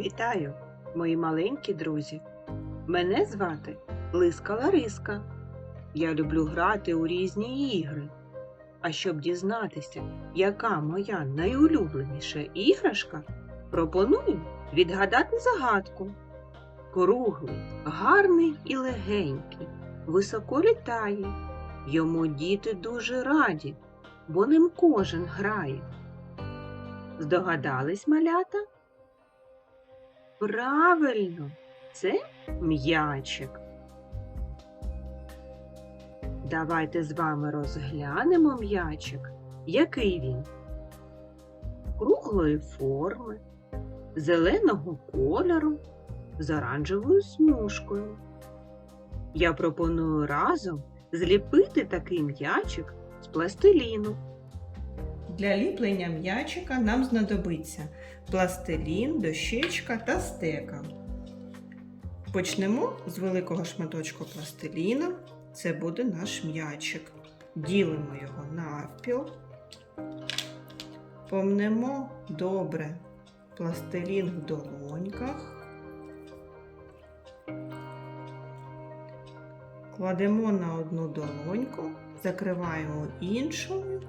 Вітаю, мої маленькі друзі. Мене звати Лиска Лариска. Я люблю грати у різні ігри. А щоб дізнатися, яка моя найулюбленіша іграшка, пропоную відгадати загадку. Круглий, гарний і легенький, високо літає. Йому діти дуже раді, бо ним кожен грає. Здогадались малята? Правильно, це м'ячик. Давайте з вами розглянемо м'ячик. Який він? Круглої форми, зеленого кольору, з оранжевою смужкою. Я пропоную разом зліпити такий м'ячик з пластиліну. Для ліплення м'ячика нам знадобиться пластилін, дощечка та стека. Почнемо з великого шматочку пластиліна. Це буде наш м'ячик. Ділимо його навпіл. Помнемо добре пластилін в долоньках. Кладемо на одну долоньку, закриваємо іншою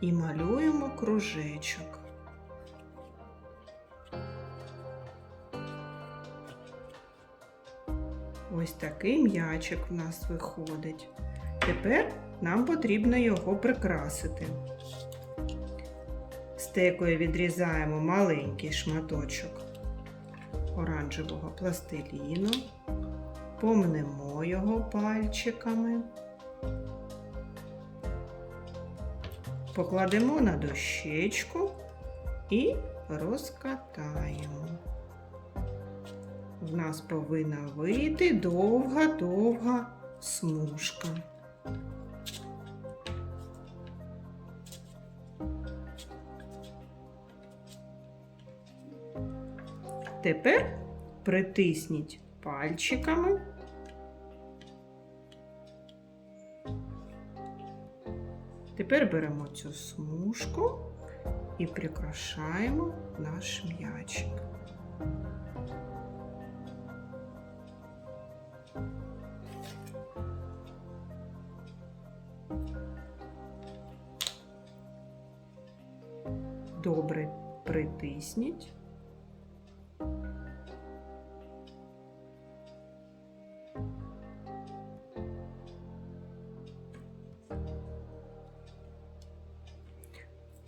і малюємо кружечок. Ось такий м'ячик в нас виходить. Тепер нам потрібно його прикрасити. Стекою відрізаємо маленький шматочок оранжевого пластиліну, помнемо його пальчиками. Покладемо на дощечку і розкатаємо. В нас повинна вийти довга-довга смужка. Тепер притисніть пальчиками Тепер беремо цю смужку і прикрашаємо наш м'ячик. Добре притисніть.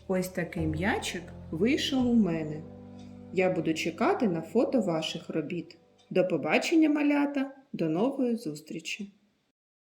Ось такий м'ячик вийшов у мене. Я буду чекати на фото ваших робіт. До побачення, малята, до нової зустрічі!